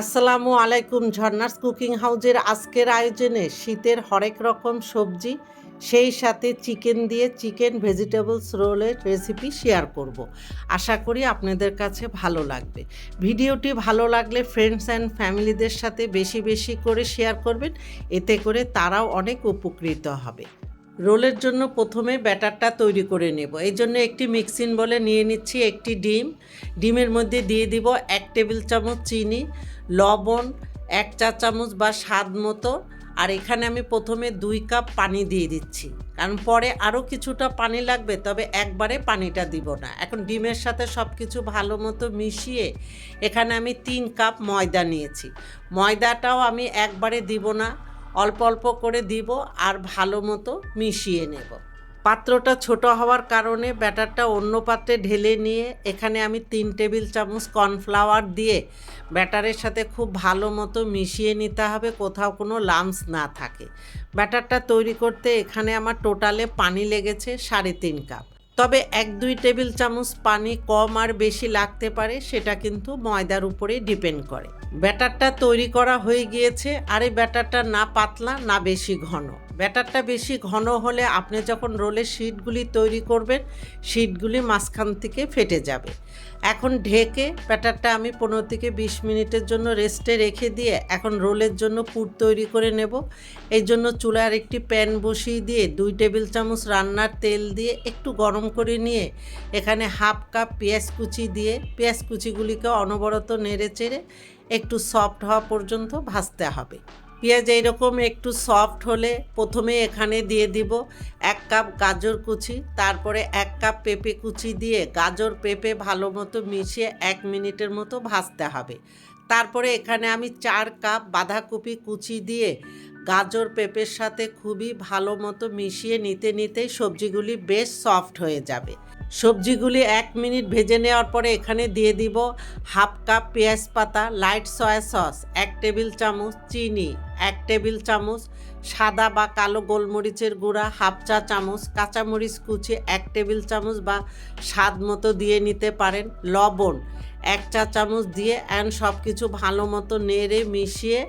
আসসালামু আলাইকুম ঝর্নাস কুকিং হাউজের আজকের আয়োজনে শীতের হরেক রকম সবজি, সেই সাথে চিকেন দিয়ে চিকেন ভেজিটেবলস রোলের রেসিপি শেয়ার করব। আশা করি আপনাদের কাছে ভালো লাগবে ভিডিওটি ভালো লাগলে ফ্রেন্ডস অ্যান্ড ফ্যামিলিদের সাথে বেশি বেশি করে শেয়ার করবেন, এতে করে তারাও অনেক উপকৃত হবে রোলের জন্য প্রথমে ব্যাটারটা তৈরি করে নেব। এই জন্য একটি মিক্সিং বলে নিয়ে নিচ্ছি একটি ডিম। ডিমের মধ্যে দিয়ে দিব এক টেবিল চামচ চিনি, লবণ, এক চা চামচ বা স্বাদ মতো। আর এখানে আমি প্রথমে দুই কাপ পানি দিয়ে দিচ্ছি। কারণ পরে আরও কিছুটা পানি লাগবে, তবে একবারে পানিটা দিব না। এখন ডিমের সাথে সব কিছু ভালো মতো মিশিয়ে এখানে আমি তিন কাপ ময়দা নিয়েছি। ময়দাটাও আমি একবারে দিব না। অল্প অল্প করে দিব আর ভালো মতো মিশিয়ে নেব। পাত্রটা ছোট হওয়ার কারণে ব্যাটারটা অন্য পাত্রে ঢেলে নিয়ে এখানে আমি তিন টেবিল চামচ কর্নফ্লাওয়ার দিয়ে ব্যাটারের সাথে খুব ভালো মতো মিশিয়ে নিতে হবে, কোথাও কোনো লামস না থাকে। ব্যাটারটা তৈরি করতে এখানে আমার টোটালে পানি লেগেছে সাড়ে তিন কাপ। তবে এক দুই টেবিল চামচ পানি কম আর বেশি লাগতে পারে, সেটা কিন্তু ময়দার উপরে ডিপেন্ড করে। ব্যাটারটা তৈরি করা হয়ে গিয়েছে, আর এই ব্যাটারটা না পাতলা, না বেশি ঘন। ব্যাটারটা বেশি ঘন হলে আপনি যখন রোলের শিটগুলি তৈরি করবেন, শিটগুলি মাঝখান থেকে ফেটে যাবে। এখন ঢেকে ব্যাটারটা আমি পনেরো থেকে বিশ মিনিটের জন্য রেস্টে রেখে দিয়ে এখন রোলের জন্য পুর তৈরি করে নেব। এই জন্য চুলার একটি প্যান বসিয়ে দিয়ে দুই টেবিল চামচ রান্নার তেল দিয়ে একটু গরম করে নিয়ে এখানে হাফ কাপ পেঁয়াজ কুচি দিয়ে, পেঁয়াজ কুচিগুলিকে অনবরত নেড়ে চেড়ে একটু সফট হওয়া পর্যন্ত ভাজতে হবে। পেঁয়াজ এইরকম একটু সফট হলে প্রথমে এখানে দিয়ে দিব এক কাপ গাজর কুচি, তারপরে এক কাপ পেঁপে কুচি দিয়ে গাজর পেঁপে ভালো মতো মিশিয়ে এক মিনিটের মতো ভাজতে হবে। তারপরে এখানে আমি চার কাপ বাঁধাকপি কুচি দিয়ে গাজর পেঁপের সাথে খুবই ভালো মতো মিশিয়ে নিতে নিতেই সবজিগুলি বেশ সফট হয়ে যাবে। সবজিগুলি এক মিনিট ভেজে নেওয়ার পরে এখানে দিয়ে দিব হাফ কাপ পেঁয়াজ পাতা লাইট সয়া সস এক টেবিল চামচ চিনি, এক টেবিল চামচ সাদা বা কালো গোলমরিচের গুঁড়া, হাফ চা চামচ কাঁচামরিচ কুচি, এক টেবিল চামচ বা স্বাদ মতো দিয়ে নিতে পারেন। লবণ এক চা চামচ দিয়ে অ্যান্ড সব কিছু ভালো মতো নেড়ে মিশিয়ে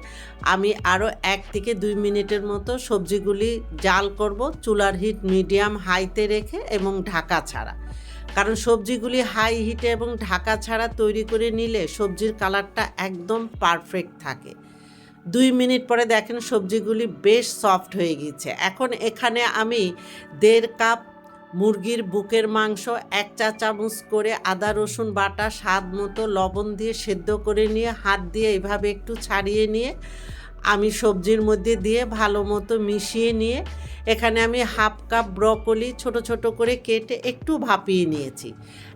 আমি আরও এক থেকে দুই মিনিটের মতো সবজিগুলি জাল করব চুলার হিট মিডিয়াম হাইতে রেখে এবং ঢাকা ছাড়া। কারণ সবজিগুলি হাই হিটে এবং ঢাকা ছাড়া তৈরি করে নিলে সবজির কালারটা একদম পারফেক্ট থাকে। দুই মিনিট পরে দেখেন সবজিগুলি বেশ সফট হয়ে গিয়েছে। এখন এখানে আমি দেড় কাপ মুরগির বুকের মাংস, এক চা চামচ করে আদা, রসুন বাটা, স্বাদ মতো লবণ দিয়ে সেদ্ধ করে নিয়ে, হাত দিয়ে এভাবে একটু ছাড়িয়ে নিয়ে আমি সবজির মধ্যে দিয়ে ভালো মতো মিশিয়ে নিয়ে এখানে আমি হাফ কাপ ব্রকলি ছোট ছোট করে কেটে একটু ভাপিয়ে নিয়েছি।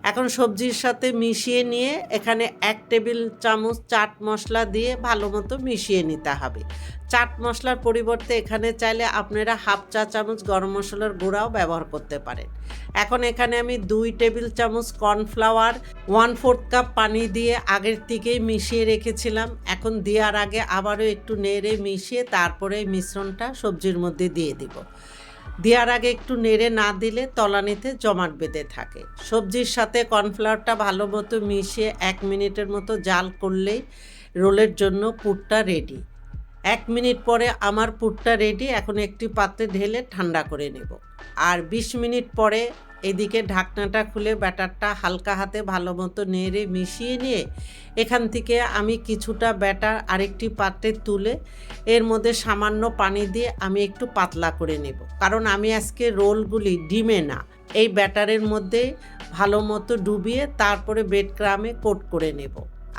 এখন সবজির সাথে মিশিয়ে নিয়ে এখানে এক টেবিল চামচ চাট মশলা দিয়ে ভালো মতো মিশিয়ে নিতে হবে। চাট মশলার পরিবর্তে এখানে চাইলে আপনারা হাফ চা চামচ গরম মশলার গুঁড়াও ব্যবহার করতে পারেন। এখন এখানে আমি দুই টেবিল চামচ কর্নফ্লাওয়ার, ওয়ান ফোর্থ কাপ পানি দিয়ে আগের থেকেই মিশিয়ে রেখেছিলাম। এখন দেওয়ার আগে আবারও একটু নেড়ে মিশিয়ে তারপরে মিশ্রণটা সবজির মধ্যে দিয়ে দিব। দেওয়ার আগে একটু নেড়ে না দিলে তলানিতে জমাট বেঁধে থাকে। সবজির সাথে কর্নফ্লাওয়ারটা ভালো মতো মিশিয়ে এক মিনিটের মতো জাল করলেই রোলের জন্য পুরটা রেডি। এক মিনিট পরে আমার পুরটা রেডি, এখন একটি পাত্রে ঢেলে ঠান্ডা করে নেব। আর ২০ মিনিট পরে এদিকে ঢাকনাটা খুলে ব্যাটারটা হালকা হাতে ভালো মতো নেড়ে মিশিয়ে নিয়ে এখান থেকে আমি কিছুটা ব্যাটার আরেকটি পাত্রে তুলে এর মধ্যে সামান্য পানি দিয়ে আমি একটু পাতলা করে নেব। কারণ আমি আজকে রোলগুলি ডিমে না, এই ব্যাটারের মধ্যে ভালো মতো ডুবিয়ে তারপরে বেড ক্রামে কোট করে নেব।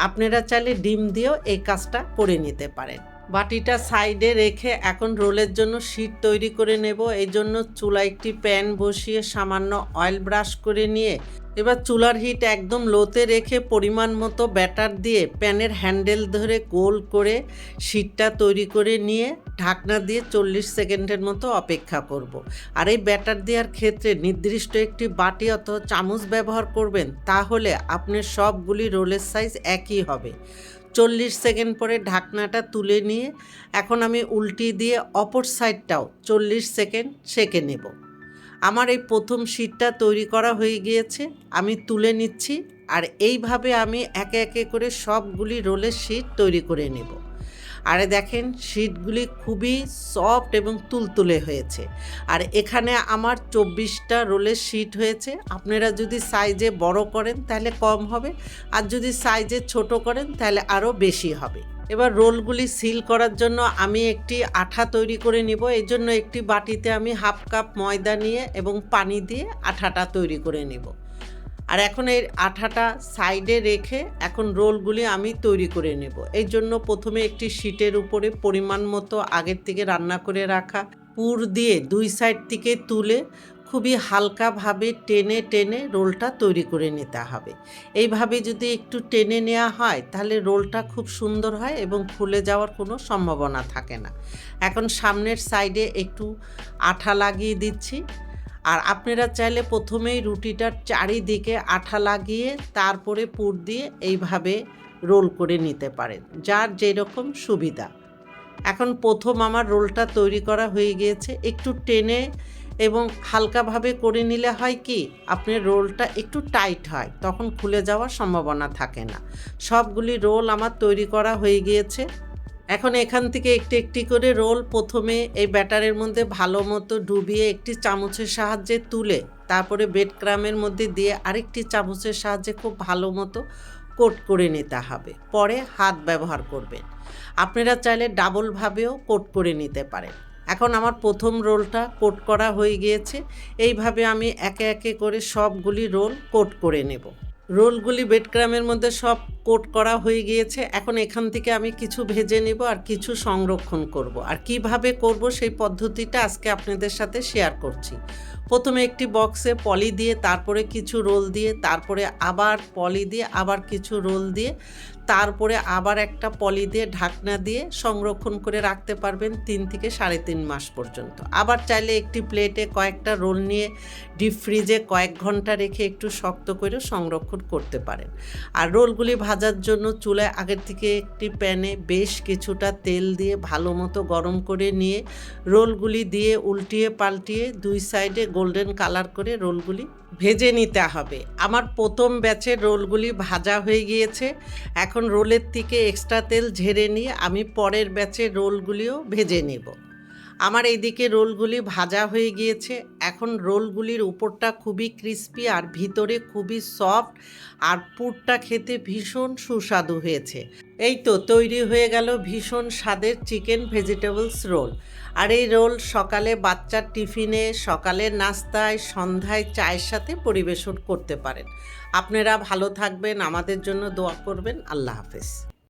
আপনারা চাইলে ডিম দিয়েও এই কাজটা করে নিতে পারেন। বাটিটা সাইডে রেখে এখন রোলের জন্য শীট তৈরি করে নেব এই জন্য চুলা একটি প্যান বসিয়ে সামান্য অয়েল ব্রাশ করে নিয়ে এবার চুলার হিট একদম লোতে রেখে পরিমাণ মতো ব্যাটার দিয়ে প্যানের হ্যান্ডেল ধরে গোল করে শীটটা তৈরি করে নিয়ে ঢাকনা দিয়ে চল্লিশ সেকেন্ডের মতো অপেক্ষা করব। আর এই ব্যাটার দেওয়ার ক্ষেত্রে নির্দিষ্ট একটি বাটি অথবা চামচ ব্যবহার করবেন, তাহলে আপনার সবগুলি রোলের সাইজ একই হবে চল্লিশ সেকেন্ড পরে ঢাকনাটা তুলে নিয়ে এখন আমি উল্টি দিয়ে অপর সাইডটাও চল্লিশ সেকেন্ড সেকে নেব। আমার এই প্রথম শীটটা তৈরি করা হয়ে গিয়েছে, আমি তুলে নিচ্ছি আর এইভাবে আমি একে একে করে সবগুলি রোলের শীট তৈরি করে নেব। আরে দেখেন, শিটগুলি খুবই সফট এবং তুলতুলে হয়েছে। আর এখানে আমার চব্বিশটা রোলের শিট হয়েছে। আপনারা যদি সাইজে বড় করেন তাহলে কম হবে, আর যদি সাইজে ছোট করেন তাহলে আরও বেশি হবে। এবার রোলগুলি সিল করার জন্য আমি একটি আঠা তৈরি করে নিব। এই জন্য একটি বাটিতে আমি হাফ কাপ ময়দা নিয়ে এবং পানি দিয়ে আঠাটা তৈরি করে নিব। আর এখন এই আঠাটা সাইডে রেখে এখন রোলগুলি আমি তৈরি করে নেব। এই জন্য প্রথমে একটি শিটের উপরে পরিমাণ মতো আগের থেকে রান্না করে রাখা পুর দিয়ে দুই সাইড থেকে তুলে খুবই হালকাভাবে টেনে টেনে রোলটা তৈরি করে নিতে হবে। এইভাবে যদি একটু টেনে নেওয়া হয়, তাহলে রোলটা খুব সুন্দর হয় এবং ফুলে যাওয়ার কোনো সম্ভাবনা থাকে না। এখন সামনের সাইডে একটু আঠা লাগিয়ে দিচ্ছি। আর আপনারা চাইলে প্রথমেই রুটিটার চারিদিকে আঠা লাগিয়ে তারপরে পুর দিয়ে এইভাবে রোল করে নিতে পারেন, যার যেরকম সুবিধা। এখন প্রথম আমার রোলটা তৈরি করা হয়ে গিয়েছে, একটু টেনে এবং হালকাভাবে করে নিলে হয় কি, আপনার রোলটা একটু টাইট হয়, তখন খুলে যাওয়ার সম্ভাবনা থাকে না। সবগুলি রোল আমার তৈরি করা হয়ে গিয়েছে। এখন এখান থেকে একটি একটি করে রোল প্রথমে এই ব্যাটারের মধ্যে ভালো মতো ডুবিয়ে একটি চামচের সাহায্যে তুলে তারপরে বেড ক্রামের মধ্যে দিয়ে আরেকটি চামচের সাহায্যে খুব ভালো মতো কোট করে নিতে হবে। পরে হাত ব্যবহার করবেন। আপনারা চাইলে ডাবলভাবেও কোট করে নিতে পারেন। এখন আমার প্রথম রোলটা কোট করা হয়ে গিয়েছে। এইভাবে আমি একে একে করে সবগুলি রোল কোট করে নেব। রোলগুলি বেডক্রামের মধ্যে সব কোট করা হয়ে গিয়েছে, এখন এখান থেকে আমি কিছু ভেজে নেব আর কিছু সংরক্ষণ করব। আর কীভাবে করব সেই পদ্ধতিটা আজকে আপনাদের সাথে শেয়ার করছি। প্রথমে একটি বক্সে পলি দিয়ে, তারপরে কিছু রোল দিয়ে, তারপরে আবার পলি দিয়ে, আবার কিছু রোল দিয়ে, তারপরে আবার একটা পলি দিয়ে ঢাকনা দিয়ে সংরক্ষণ করে রাখতে পারবেন তিন থেকে সাড়ে তিন মাস পর্যন্ত। আবার চাইলে একটি প্লেটে কয়েকটা রোল নিয়ে ডিপ ফ্রিজে কয়েক ঘণ্টা রেখে একটু শক্ত করে সংরক্ষণ করতে পারেন। আর রোলগুলি ভাজার জন্য চুলায় আগের থেকে একটি প্যানে বেশ কিছুটা তেল দিয়ে ভালো মতো গরম করে নিয়ে রোলগুলি দিয়ে উল্টিয়ে পাল্টিয়ে দুই সাইডে গোল্ডেন কালার করে রোলগুলি ভেজে নিতে হবে। আমার প্রথম ব্যাচের রোলগুলি ভাজা হয়ে গিয়েছে। এখন রোলের থেকে এক্সট্রা তেল ঝেড়ে নিয়ে আমি পরের ব্যাচের রোলগুলিও ভেজে নেব। আমার এইদিকে রোলগুলি ভাজা হয়ে গিয়েছে। এখন রোলগুলির উপরটা খুবই ক্রিস্পি আর ভিতরে খুবই সফট আর পুরটা খেতে ভীষণ সুস্বাদু হয়েছে। এই তো তৈরি হয়ে গেল ভীষণ স্বাদের চিকেন ভেজিটেবলস রোল। আর এই রোল সকালে বাচ্চার টিফিনে সকালের নাস্তায়, সন্ধ্যায় চায়ের সাথে পরিবেশন করতে পারেন। আপনারা ভালো থাকবেন, আমাদের জন্য দোয়া করবেন। আল্লাহ হাফেজ।